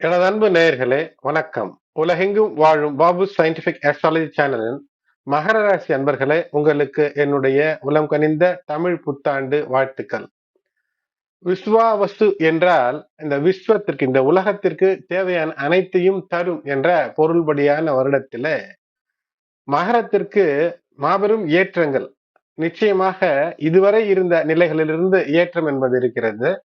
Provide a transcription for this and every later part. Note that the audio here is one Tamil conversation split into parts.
எனது அன்பு நேயர்களே வணக்கம். உலகெங்கும் வாழும் பாபு சயின்டிபிக் ஆஸ்ட்ராலஜி சேனலின் மகர ராசி அன்பர்களே உங்களுக்கு என்னுடைய உலம் கனிந்த தமிழ் புத்தாண்டு வாழ்த்துக்கள். விஸ்வாவசு என்றால் இந்த விஸ்வத்திற்கு இந்த உலகத்திற்கு தேவையான அனைத்தையும் தரும் என்ற பொருள்படியான வருடத்தில மகரத்திற்கு மாபெரும் ஏற்றங்கள். நிச்சயமாக இதுவரை இருந்த நிலைகளிலிருந்து ஏற்றம் என்பது இருக்கிறது.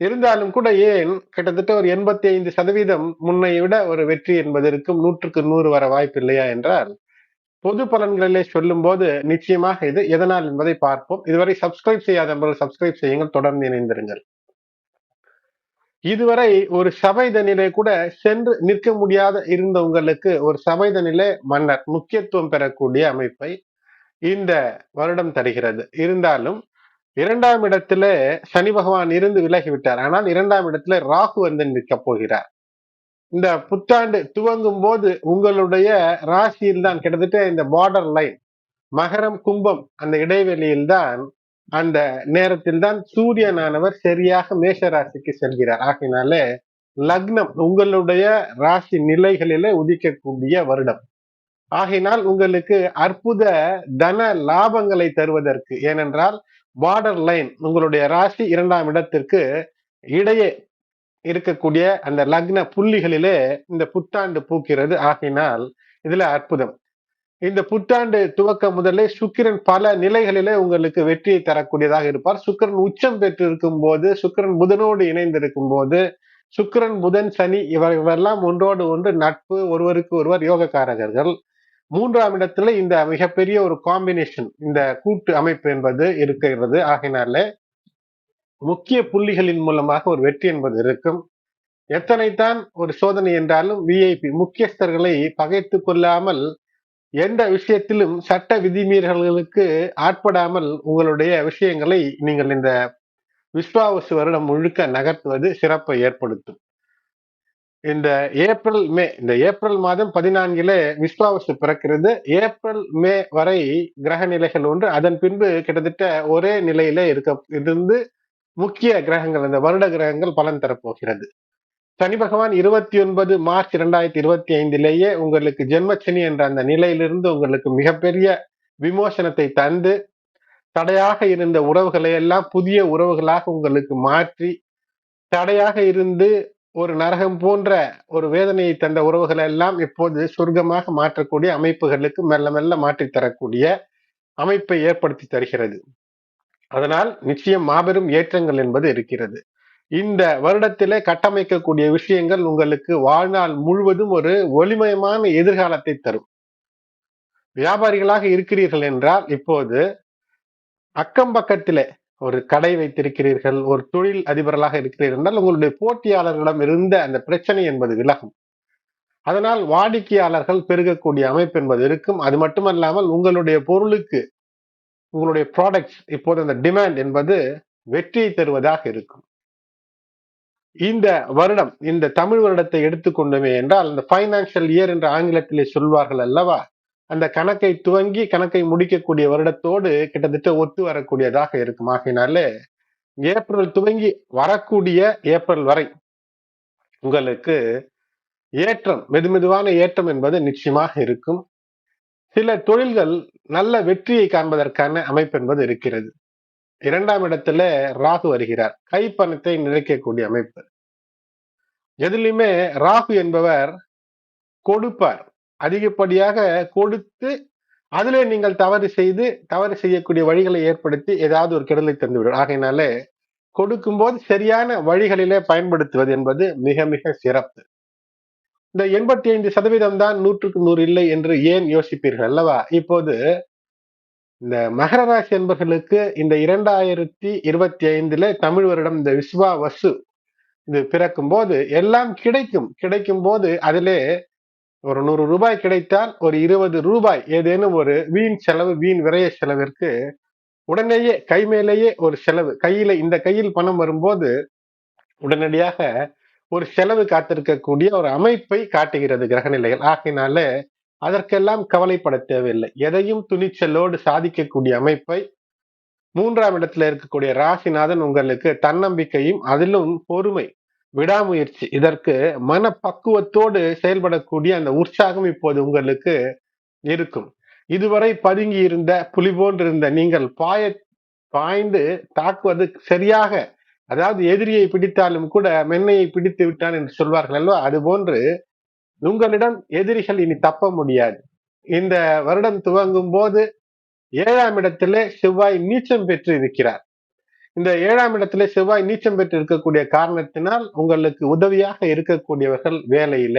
இருந்தாலும் கூட ஏன் கிட்டத்தட்ட ஒரு எண்பத்தி ஐந்து சதவீதம் முன்னை விட ஒரு வெற்றி என்பது இருக்கும்? நூற்றுக்கு நூறு வர வாய்ப்பு இல்லையா என்றால் பொது பலன்களிலே சொல்லும் போது நிச்சயமாக இது எதனால் என்பதை பார்ப்போம். இதுவரை சப்ஸ்கிரைப் செய்யாத நபர்கள் சப்ஸ்கிரைப் செய்யுங்கள். தொடர்ந்து இணைந்திருங்கள். இதுவரை ஒரு சபைதனிலே கூட சென்று நிற்க முடியாத இருந்தவங்களுக்கு ஒரு சபைதனிலே மன்னர் முக்கியத்துவம் பெறக்கூடிய அமைப்பை இந்த வருடம் தருகிறது. இருந்தாலும் இரண்டாம் இடத்துல சனி பகவான் இருந்து விலகிவிட்டார் ஆனால் இரண்டாம் இடத்துல ராகு வந்து நிற்க போகிறார். இந்த புத்தாண்டு துவங்கும் போது உங்களுடைய ராசியில் தான் கிட்டத்தட்ட இந்த பார்டர் லைன் மகரம் கும்பம் அந்த இடைவெளியில் தான் அந்த நேரத்தில் தான் சூரியனானவர் சரியாக மேஷ ராசிக்கு செல்கிறார். ஆகினாலே லக்னம் உங்களுடைய ராசி நிலைகளிலே உதிக்கக்கூடிய வருடம். ஆகினால் உங்களுக்கு அற்புத தன லாபங்களை தருவதற்கு ஏனென்றால் பார்டர் லைன் உங்களுடைய ராசி இரண்டாம் இடத்திற்கு இடையே இருக்கக்கூடிய அந்த லக்ன புள்ளிகளிலே இந்த புத்தாண்டு பூக்கிறது. ஆகினால் இதுல அற்புதம். இந்த புத்தாண்டு துவக்க முதலே சுக்கிரன் பல நிலைகளிலே உங்களுக்கு வெற்றியை தரக்கூடியதாக இருப்பார். சுக்கிரன் உச்சம் பெற்று இருக்கும் போது சுக்கிரன் புதனோடு இணைந்திருக்கும் போது சுக்கிரன் புதன் சனி இவர் இவரெல்லாம் ஒன்றோடு ஒன்று நட்பு ஒருவருக்கு ஒருவர் யோகக்காரகர்கள். மூன்றாம் இடத்துல இந்த மிகப்பெரிய ஒரு காம்பினேஷன் இந்த கூட்டு அமைப்பு என்பது இருக்கிறது. ஆகினால முக்கிய புள்ளிகளின் மூலமாக ஒரு வெற்றி என்பது இருக்கும். எத்தனைத்தான் ஒரு சோதனை என்றாலும் விஐபி முக்கியஸ்தர்களை பகைத்து கொள்ளாமல் எந்த விஷயத்திலும் சட்ட விதிமீறல்களுக்கு ஆட்படாமல் உங்களுடைய விஷயங்களை நீங்கள் இந்த விஸ்வாவசு வருடம் முழுக்க நகர்த்துவது சிறப்பை ஏற்படுத்தும். இந்த ஏப்ரல் மே இந்த ஏப்ரல் மாதம் பதினான்கில விஸ்வாவசு பிறக்கிறது. ஏப்ரல் மே வரை கிரக நிலைகள் ஒன்று. அதன் பின்பு கிட்டத்தட்ட ஒரே நிலையில இருக்க இருந்து முக்கிய கிரகங்கள் இந்த வருட கிரகங்கள் பலன் தரப்போகிறது. சனி பகவான் இருபத்தி ஒன்பது மார்ச் இரண்டாயிரத்தி இருபத்தி ஐந்திலேயே உங்களுக்கு ஜென்மச்சனி என்ற அந்த நிலையிலிருந்து உங்களுக்கு மிகப்பெரிய விமோசனத்தை தந்து தடையாக இருந்த உறவுகளை எல்லாம் புதிய உறவுகளாக உங்களுக்கு மாற்றி தடையாக இருந்து ஒரு நரகம் போன்ற ஒரு வேதனையை தந்த உறவுகளை எல்லாம் இப்போது சொர்க்கமாக மாற்றக்கூடிய அமைப்புகளுக்கு மெல்ல மெல்ல மாற்றி தரக்கூடிய அமைப்பை ஏற்படுத்தி தருகிறது. அதனால் நிச்சயம் மாபெரும் ஏற்றங்கள் என்பது இருக்கிறது. இந்த வருடத்திலே கட்டமைக்கக்கூடிய விஷயங்கள் உங்களுக்கு வாழ்நாள் முழுவதும் ஒரு ஒளிமயமான எதிர்காலத்தை தரும். வியாபாரிகளாக இருக்கிறீர்கள் என்றால் இப்போது அக்கம் பக்கத்திலே ஒரு கடை வைத்திருக்கிறீர்கள் ஒரு தொழில் அதிபர்களாக இருக்கிறீர்கள் என்றால் உங்களுடைய போட்டியாளர்களிடம் இருந்த அந்த பிரச்சனை என்பது விலகும். அதனால் வாடிக்கையாளர்கள் பெருகக்கூடிய அமைப்பு என்பது இருக்கும். அது மட்டுமல்லாமல் உங்களுடைய பொருளுக்கு உங்களுடைய ப்ராடக்ட்ஸ் இப்போது அந்த டிமாண்ட் என்பது வெற்றியை தருவதாக இருக்கும். இந்த வருடம் இந்த தமிழ் வருடத்தை எடுத்துக்கொண்டோமே என்றால் இந்த பைனான்சியல் இயர் என்ற ஆங்கிலத்திலே சொல்வார்கள் அல்லவா? அந்த கணக்கை துவங்கி கணக்கை முடிக்கக்கூடிய வருடத்தோடு கிட்டத்தட்ட ஒத்து வரக்கூடியதாக இருக்கும். ஆகினாலே ஏப்ரல் துவங்கி வரக்கூடிய ஏப்ரல் வரை உங்களுக்கு ஏற்றம் மெதுமெதுவான ஏற்றம் என்பது நிச்சயமாக இருக்கும். சில தொழில்கள் நல்ல வெற்றியை காண்பதற்கான அமைப்பு என்பது இருக்கிறது. இரண்டாம் இடத்துல ராகு வருகிறார். கைப்பணத்தை நிறைக்கக்கூடிய அமைப்பு. எதுலையுமே ராகு என்பவர் கொடுப்பார். அதிகப்படியாக கொடுத்து அதிலே நீங்கள் தவறு செய்து தவறு செய்யக்கூடிய வழிகளை ஏற்படுத்தி ஏதாவது ஒரு கெடுதலை தந்துவிடும் ஆகையினாலே கொடுக்கும்போது சரியான வழிகளிலே பயன்படுத்துவது என்பது மிக மிக சிறப்பு. இந்த எண்பத்தி ஐந்து சதவீதம் தான் நூற்றுக்கு நூறு இல்லை என்று ஏன் யோசிப்பீர்கள் அல்லவா? இப்போது இந்த மகர ராசி என்பர்களுக்கு இந்த இரண்டாயிரத்தி இருபத்தி ஐந்துல தமிழ் வருடம் இந்த விஸ்வா வசு இது பிறக்கும் போது எல்லாம் கிடைக்கும். கிடைக்கும் போது அதிலே ஒரு நூறு ரூபாய் கிடைத்தால் ஒரு இருபது ரூபாய் ஏதேனும் ஒரு வீண் செலவு வீண் விரைய செலவிற்கு உடனேயே கை மேலேயே ஒரு செலவு கையில இந்த கையில் பணம் வரும்போது உடனடியாக ஒரு செலவு காத்திருக்கக்கூடிய ஒரு அமைப்பை காட்டுகிறது கிரகநிலைகள் ஆகினால அதற்கெல்லாம் கவலைப்பட தேவையில்லை. எதையும் துணிச்சலோடு சாதிக்கக்கூடிய அமைப்பை மூன்றாம் இடத்துல இருக்கக்கூடிய ராசிநாதன் உங்களுக்கு தன்னம்பிக்கையும் அதிலும் பொறுமை விடாமுயற்சி. இதற்கு மனப்பக்குவத்தோடு செயல்படக்கூடிய அந்த உற்சாகம் இப்போது உங்களுக்கு இருக்கும். இதுவரை பதுங்கி இருந்த புலி போன்றிருந்த நீங்கள் பாய பாய்ந்து தாக்குவது சரியாக அதாவது எதிரியை பிடித்தாலும் கூட மென்னையை பிடித்து விட்டான் என்று சொல்வார்கள் அல்லவா? அது போன்று உங்களிடம் எதிரிகள் இனி தப்ப முடியாது. இந்த வருடம் துவங்கும் போது ஏழாம் இடத்திலே செவ்வாய் நீச்சம் பெற்று இருக்கிறார். இந்த ஏழாம் இடத்துல செவ்வாய் நீச்சம் பெற்று இருக்கக்கூடிய காரணத்தினால் உங்களுக்கு உதவியாக இருக்கக்கூடியவர்கள் வேலையில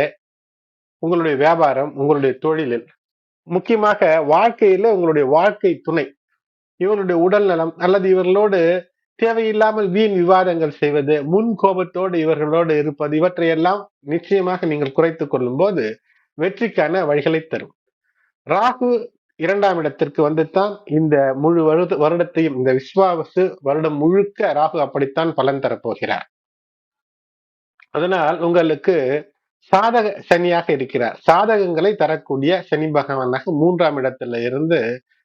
உங்களுடைய வியாபாரம் உங்களுடைய தொழிலில். முக்கியமாக வாழ்க்கையில உங்களுடைய வாழ்க்கை துணை இவருடைய உடல் நலம் அல்லது இவர்களோடு தேவையில்லாமல் வீண் விவாதங்கள் செய்வது முன் கோபத்தோடு இவர்களோடு இருப்பது இவற்றையெல்லாம் நிச்சயமாக நீங்கள் குறைத்து கொள்ளும் போது வெற்றிக்கான வழிகளை தரும். ராகு இரண்டாம் இடத்திற்கு வந்துத்தான் இந்த முழு வருட வருடத்தையும் இந்த விஸ்வாவசு வருடம் முழுக்க ராகு அப்படித்தான் பலன் தரப்போகிறார். அதனால் உங்களுக்கு சாதக சனியாக இருக்கிறார். சாதகங்களை தரக்கூடிய சனி பகவானாக மூன்றாம் இடத்துல இருந்து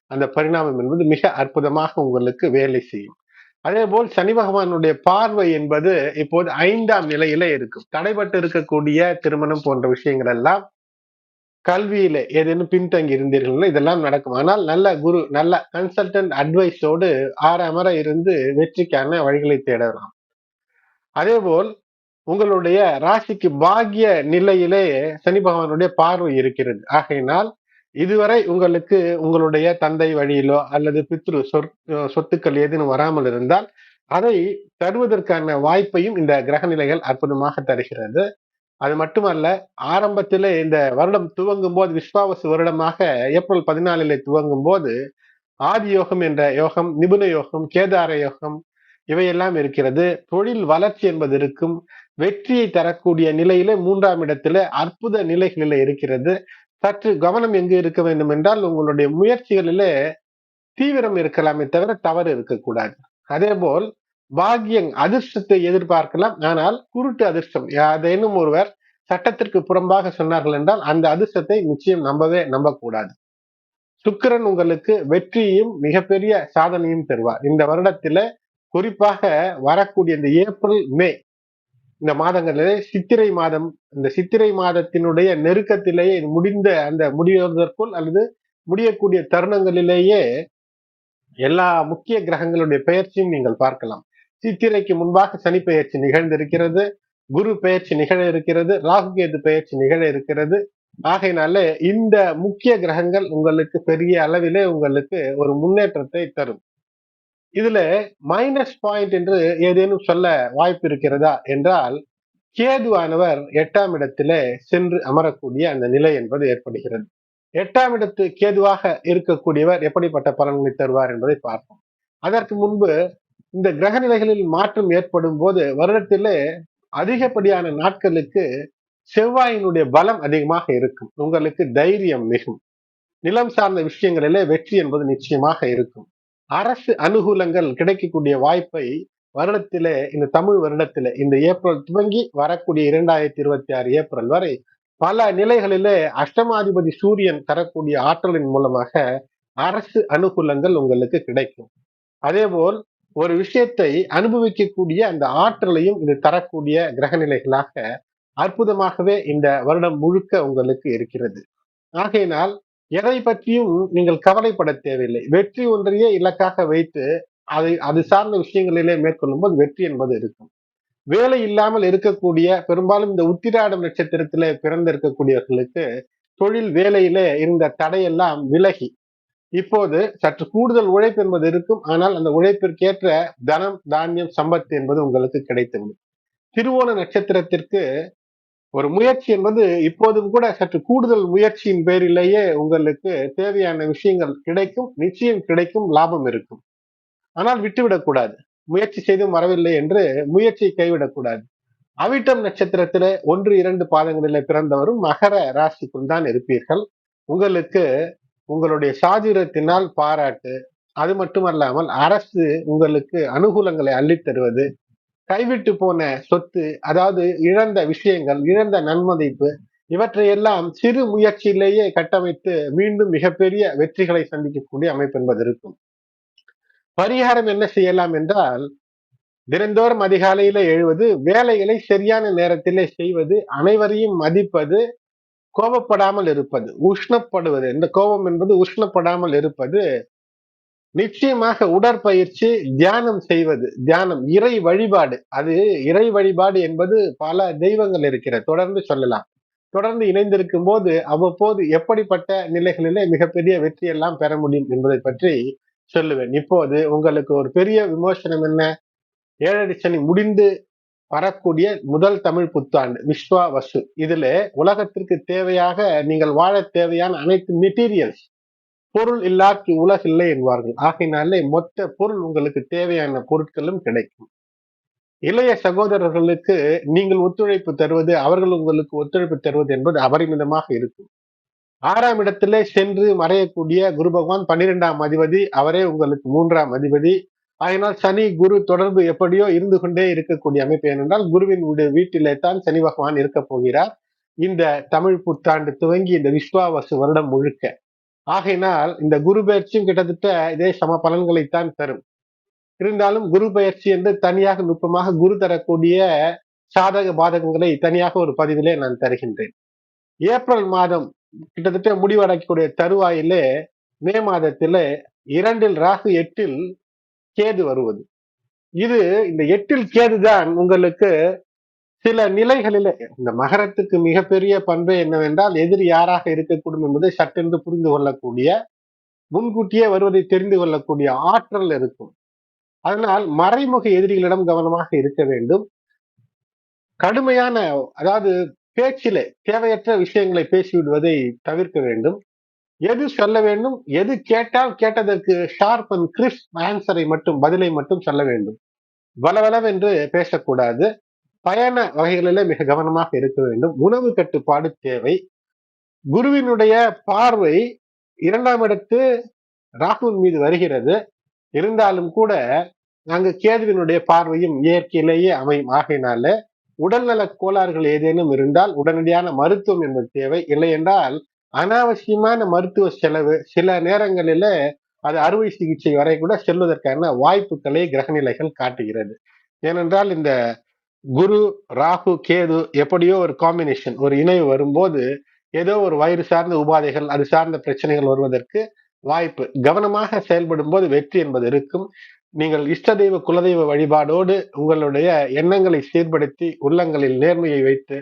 அந்த பரிணாமம் என்பது மிக அற்புதமாக உங்களுக்கு வேலை செய்யும். அதே போல் சனி பகவானுடைய பார்வை என்பது இப்போது ஐந்தாம் நிலையில இருக்கும். தடைபட்டு இருக்கக்கூடிய திருமணம் போன்ற விஷயங்கள் எல்லாம் கல்வியில ஏதேனும் பின்தங்கி இருந்தீர்கள் இதெல்லாம் நடக்கும். ஆனால் நல்ல குரு நல்ல கன்சல்டன்ட் அட்வைஸோடு ஆறாமற இருந்து வெற்றிக்கான வழிகளை தேடலாம். அதேபோல் உங்களுடைய ராசிக்கு பாகிய நிலையிலேயே சனி பகவானுடைய பார்வை இருக்கிறது. ஆகையினால் இதுவரை உங்களுக்கு உங்களுடைய தந்தை வழியிலோ அல்லது பித்ரு சொத்துக்கள் ஏதேனும் வராமல் இருந்தால் அதை தருவதற்கான வாய்ப்பையும் இந்த கிரக நிலைகள் அற்புதமாக தருகிறது. அது மட்டுமல்ல ஆரம்பத்தில் இந்த வருடம் துவங்கும் போது விஸ்வாவசு வருடமாக ஏப்ரல் பதினாலில் துவங்கும் போது ஆதி யோகம் என்ற யோகம் நிபுண யோகம் கேதார யோகம் இவையெல்லாம் இருக்கிறது. தொழில் வளர்ச்சி என்பது இருக்கும். வெற்றியை தரக்கூடிய நிலையில மூன்றாம் இடத்துல அற்புத நிலைகளில இருக்கிறது. சற்று கவனம் எங்கு இருக்க வேண்டும் என்றால் உங்களுடைய முயற்சிகளிலே தீவிரம் இருக்கலாமே தவிர தவறு இருக்கக்கூடாது. அதே போல் பாக்கியம் அதிர்ஷ்டத்தை எதிர்பார்க்கலாம். ஆனால் குருட்டு அதிர்ஷ்டம் யாதேனும் ஒருவர் சட்டத்திற்கு புறம்பாக சொன்னார்கள் என்றால் அந்த அதிர்ஷ்டத்தை நிச்சயம் நம்பவே நம்பக்கூடாது. சுக்கிரன் உங்களுக்கு வெற்றியும் மிகப்பெரிய சாதனையும் தருவார். இந்த வருடத்துல குறிப்பாக வரக்கூடிய இந்த ஏப்ரல் மே இந்த மாதங்களிலே சித்திரை மாதம் இந்த சித்திரை மாதத்தினுடைய நெருக்கத்திலேயே முடிந்த அந்த முடிவதற்குள் அல்லது முடியக்கூடிய தருணங்களிலேயே எல்லா முக்கிய கிரகங்களுடைய பெயர்ச்சியும் நீங்கள் பார்க்கலாம். சித்திரைக்கு முன்பாக சனி பெயர்ச்சி நிகழ்ந்திருக்கிறது. குரு பெயர்ச்சி நிகழ இருக்கிறது. ராகு கேது பெயர்ச்சி நிகழ இருக்கிறது. ஆகையினால இந்த முக்கிய கிரகங்கள் உங்களுக்கு பெரிய அளவிலே உங்களுக்கு ஒரு முன்னேற்றத்தை தரும். இதுல மைனஸ் பாயிண்ட் என்று ஏதேனும் சொல்ல வாய்ப்பு இருக்கிறதா என்றால் கேதுவானவர் எட்டாம் இடத்திலே சென்று அமரக்கூடிய அந்த நிலை என்பது ஏற்படுகிறது. எட்டாம் இடத்து கேதுவாக இருக்கக்கூடியவர் எப்படிப்பட்ட பலன்களை தருவார் என்பதை பார்ப்போம். அதற்கு முன்பு இந்த கிரக நிலைகளில் மாற்றம் ஏற்படும் போது வருடத்திலே அதிகப்படியான நாட்களுக்கு செவ்வாயினுடைய பலம் அதிகமாக இருக்கும். உங்களுக்கு தைரியம் மிகும். நிலம் சார்ந்த விஷயங்களிலே வெற்றி என்பது நிச்சயமாக இருக்கும். அரசு அனுகூலங்கள் கிடைக்கக்கூடிய வாய்ப்பை வருடத்திலே இந்த தமிழ் வருடத்திலே இந்த ஏப்ரல் துவங்கி வரக்கூடிய இரண்டாயிரத்தி இருபத்தி ஆறு ஏப்ரல் வரை பல நிலைகளிலே அஷ்டமாதிபதி சூரியன் தரக்கூடிய ஆற்றலின் மூலமாக அரசு அனுகூலங்கள் உங்களுக்கு கிடைக்கும். அதே போல் ஒரு விஷயத்தை அனுபவிக்கக்கூடிய அந்த ஆற்றலையும் இது தரக்கூடிய கிரக நிலைகளாக அற்புதமாகவே இந்த வருடம் முழுக்க உங்களுக்கு இருக்கிறது. ஆகையினால் எதை பற்றியும் நீங்கள் கவலைப்பட தேவையில்லை. வெற்றி ஒன்றையே இலக்காக வைத்து அதை அது சார்ந்த விஷயங்களிலே மேற்கொள்ளும் போது வெற்றி என்பது இருக்கும். வேலை இல்லாமல் இருக்கக்கூடிய பெரும்பாலும் இந்த உத்திராடம் நட்சத்திரத்திலே பிறந்து இருக்கக்கூடியவர்களுக்கு தொழில் வேலையிலே இருந்த தடையெல்லாம் விலகி இப்போது சற்று கூடுதல் உழைப்பு என்பது இருக்கும். ஆனால் அந்த உழைப்பிற்கேற்ற தனம் தானியம் சம்பத் என்பது உங்களுக்கு கிடைத்துவிடும். திருவோண நட்சத்திரத்திற்கு ஒரு முயற்சி என்பது இப்போதும் கூட சற்று கூடுதல் முயற்சியின் பேரிலேயே உங்களுக்கு தேவையான விஷயங்கள் கிடைக்கும். நிச்சயம் கிடைக்கும் லாபம் இருக்கும். ஆனால் விட்டுவிடக்கூடாது முயற்சி செய்தும் வரவில்லை என்று முயற்சியை கைவிடக்கூடாது. அவிட்டம் நட்சத்திரத்தில ஒன்று இரண்டு பாதங்களில் பிறந்தவரும் மகர ராசிக்குள் தான் இருப்பீர்கள். உங்களுக்கு உங்களுடைய சாதுரத்தினால் பாராட்டு. அது மட்டுமல்லாமல் அரசு உங்களுக்கு அனுகூலங்களை அள்ளித் தருவது. கைவிட்டு போன சொத்து அதாவது இழந்த விஷயங்கள் இழந்த நன்மதிப்பு இவற்றையெல்லாம் சிறு முயற்சியிலேயே கட்டமைத்து மீண்டும் மிகப்பெரிய வெற்றிகளை சந்திக்கக்கூடிய அமைப்பு என்பது இருக்கும். பரிகாரம் என்ன செய்யலாம் என்றால் தினந்தோறும் அதிகாலையில எழுவது வேலைகளை சரியான நேரத்திலே செய்வது அனைவரையும் மதிப்பது கோபப்படாமல் இருப்பது உஷ்ணப்படுவது. இந்த கோபம் என்பது உஷ்ணப்படாமல் இருப்பது. நிச்சயமாக உடற்பயிற்சி தியானம் செய்வது தியானம் இறை வழிபாடு. அது இறை வழிபாடு என்பது பல தெய்வங்கள் இருக்கிற தொடர்ந்து சொல்லலாம். தொடர்ந்து இணைந்திருக்கும் போது அவ்வப்போது எப்படிப்பட்ட நிலைகளிலே மிகப்பெரிய வெற்றி எல்லாம் பெற முடியும் என்பதை பற்றி சொல்லுவேன். இப்போது உங்களுக்கு ஒரு பெரிய விமோசனம் என்ன? ஏழடிச்சனி சனி முடிந்து வரக்கூடிய முதல் தமிழ் புத்தாண்டு விஸ்வா வசு. இதுல உலகத்திற்கு தேவையாக நீங்கள் வாழ தேவையான அனைத்து மெட்டீரியல்ஸ் பொருள் இல்லாக்கு உலகில்லை என்பார்கள். ஆகையினாலே மொத்த பொருள் உங்களுக்கு தேவையான பொருட்களும் கிடைக்கும். இளைய சகோதரர்களுக்கு நீங்கள் ஒத்துழைப்பு தருவது அவர்கள் உங்களுக்கு ஒத்துழைப்பு தருவது என்பது அபரிமிதமாக இருக்கும். ஆறாம் இடத்திலே சென்று மறையக்கூடிய குரு பகவான் பன்னிரெண்டாம் அதிபதி அவரே உங்களுக்கு மூன்றாம் அதிபதி. ஆயினால் சனி குரு தொடர்பு எப்படியோ இருந்து கொண்டே இருக்கக்கூடிய அமைப்பு ஏனென்றால் குருவின் வீட்டிலே தான் சனி பகவான் இருக்க போகிறார். இந்த தமிழ் புத்தாண்டு துவங்கி இந்த விஸ்வாவசு வருடம் முழுக்க. ஆகையினால் இந்த குரு பயிற்சியும் கிட்டத்தட்ட இதே சம பலன்களைத்தான் தரும். இருந்தாலும் குரு பயிற்சி என்று தனியாக நுட்பமாக குரு தரக்கூடிய சாதக பாதகங்களை தனியாக ஒரு பதிவிலே நான் தருகின்றேன். ஏப்ரல் மாதம் கிட்டத்தட்ட முடிவடைக்கக்கூடிய தருவாயிலே மே மாதத்திலே இரண்டில் ராகு எட்டில் கேது வருவது. இது இந்த எட்டில் கேதுதான் உங்களுக்கு சில நிலைகளில இந்த மகரத்துக்கு மிகப்பெரிய பண்பு என்னவென்றால் எதிரி யாராக இருக்கக்கூடும் என்பதை சட்டென்று புரிந்து கொள்ளக்கூடிய முன்கூட்டியே வருவதை தெரிந்து கொள்ளக்கூடிய ஆற்றல் இருக்கும். அதனால் மறைமுக எதிரிகளிடம் கவனமாக இருக்க வேண்டும். கடுமையான அதாவது பேச்சிலே தேவையற்ற விஷயங்களை பேசிவிடுவதை தவிர்க்க வேண்டும். எது சொல்ல வேண்டும்? எது கேட்டால் கேட்டதற்கு ஷார்ப் அண்ட் கிறிஸ்ப் ஆன்சரை மட்டும் பதிலை மட்டும் சொல்ல வேண்டும். வளவளவென்று பேசக்கூடாது. பயண வகைகளிலே மிக கவனமாக இருக்க வேண்டும். உணவு கட்டுப்பாடு தேவை. குருவினுடைய பார்வை இரண்டாம் இடத்து ராகுவின் மீது வருகிறது. இருந்தாலும் கூட அங்கு கேதுவினுடைய பார்வையும் இயற்கையிலேயே அமையும். ஆகையினால உடல்நல கோளாறுகள் ஏதேனும் இருந்தால் உடனடியான மருத்துவம் என்பது தேவை. இல்லை என்றால் அனாவசியமான மருத்துவ செலவு சில நேரங்களில அது அறுவை சிகிச்சை வரை கூட செல்வதற்கான வாய்ப்புகளை கிரகநிலைகள் காட்டுகிறது. ஏனென்றால் இந்த குரு ராகு கேது எப்படியோ ஒரு காம்பினேஷன் ஒரு இணைவு வரும்போது ஏதோ ஒரு வயிறு சார்ந்த உபாதைகள் அது சார்ந்த பிரச்சனைகள் வருவதற்கு வாய்ப்பு. கவனமாக செயல்படும் போது வெற்றி என்பது இருக்கும். நீங்கள் இஷ்ட தெய்வ குலதெய்வ வழிபாடோடு உங்களுடைய எண்ணங்களை சீர்படுத்தி உள்ளங்களில் நேர்மையை வைத்து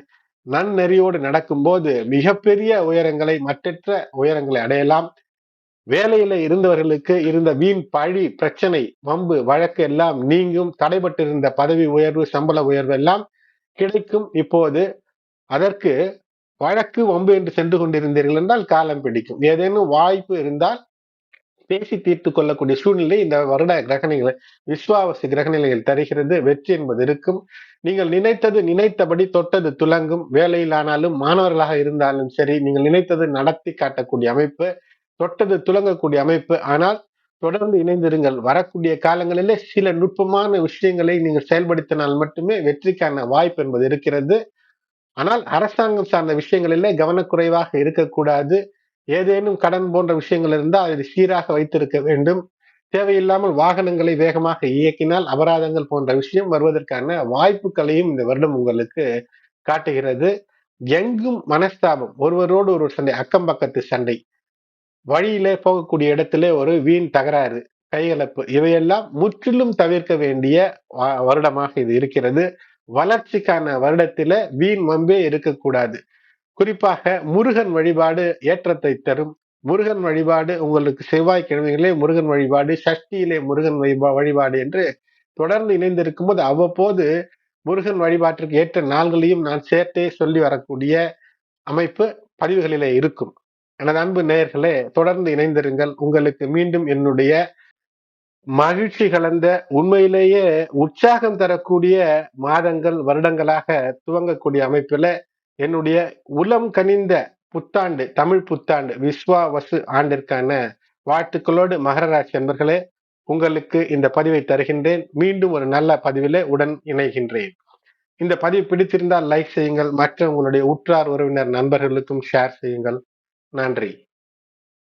நன்னெறியோடு நடக்கும்போது மிகப்பெரிய உயரங்களை மற்றற்ற உயரங்களை அடையலாம். வேலையில இருந்தவர்களுக்கு இருந்த வீண் பழி பிரச்சனை வம்பு வழக்கு எல்லாம் நீங்கும். தடைபட்டிருந்த பதவி உயர்வு சம்பள உயர்வு எல்லாம் கிடைக்கும். இப்போது அதற்கு வழக்கு வம்பு என்று சென்று கொண்டிருந்தீர்கள் என்றால் காலம் பிடிக்கும். ஏதேனும் வாய்ப்பு இருந்தால் பேசி தீர்த்து கொள்ளக்கூடிய சூழ்நிலை இந்த வருட கிரகணிகளை விஸ்வாவசி கிரகநிலையில் தருகிறது. வெற்றி என்பது இருக்கும். நீங்கள் நினைத்தது நினைத்தபடி தொட்டது துலங்கும். வேலையிலானாலும் மாணவர்களாக இருந்தாலும் சரி நீங்கள் நினைத்தது நடத்தி காட்டக்கூடிய அமைப்பு தொட்டது துலங்கக்கூடிய அமைப்பு. ஆனால் தொடர்ந்து இணைந்திருங்கள். வரக்கூடிய காலங்களிலே சில நுட்பமான விஷயங்களை நீங்கள் செயல்படுத்தினால் மட்டுமே வெற்றிக்கான வாய்ப்பு என்பது இருக்கிறது. ஆனால் அரசாங்கம் சார்ந்த விஷயங்களிலே கவனக்குறைவாக இருக்கக்கூடாது. ஏதேனும் கடன் போன்ற விஷயங்கள் இருந்தால் அதை சீராக வைத்திருக்க வேண்டும். தேவையில்லாமல் வாகனங்களை வேகமாக இயக்கினால் அபராதங்கள் போன்ற விஷயம் வருவதற்கான வாய்ப்புகளையும் இந்த வருடம் உங்களுக்கு காட்டுகிறது. எங்கும் மனஸ்தாபம் ஒருவரோடு ஒரு சண்டை அக்கம் பக்கத்து சண்டை வழியிலே போகக்கூடிய இடத்திலே ஒரு வீண் தகராறு கைகலப்பு இவையெல்லாம் முற்றிலும் தவிர்க்க வேண்டிய வருடமாக இது இருக்கிறது. வளர்ச்சிக்கான வருடத்தில வீண் வம்பே இருக்கக்கூடாது. குறிப்பாக முருகன் வழிபாடு ஏற்றத்தை தரும். முருகன் வழிபாடு உங்களுக்கு செவ்வாய்க்கிழமைகளே முருகன் வழிபாடு சஷ்டியிலே முருகன் வழிபா வழிபாடு என்று தொடர்ந்து இணைந்திருக்கும் போது அவ்வப்போது முருகன் வழிபாட்டிற்கு ஏற்ற நாள்களையும் நான் சேர்த்தே சொல்லி வரக்கூடிய அமைப்பு பதிவுகளிலே இருக்கும். எனது அன்பு நேயர்களே தொடர்ந்து இணைந்திருங்கள். உங்களுக்கு மீண்டும் என்னுடைய மகிழ்ச்சி கலந்த உண்மையிலேயே உற்சாகம் தரக்கூடிய மாதங்கள் வருடங்களாக துவங்கக்கூடிய அமைப்பில் என்னுடைய உளம் கனிந்த புத்தாண்டு தமிழ் புத்தாண்டு விஸ்வா வசு ஆண்டிற்கான வாழ்த்துக்களோடு மகர ராசி அன்பர்களே உங்களுக்கு இந்த பதிவை தருகின்றேன். மீண்டும் ஒரு நல்ல பதிவிலே உடன் இணைகின்றேன். இந்த பதிவு பிடித்திருந்தால் லைக் செய்யுங்கள். மற்ற உங்களுடைய உற்றார் உறவினர் நண்பர்களுக்கும் ஷேர் செய்யுங்கள். நன்றி.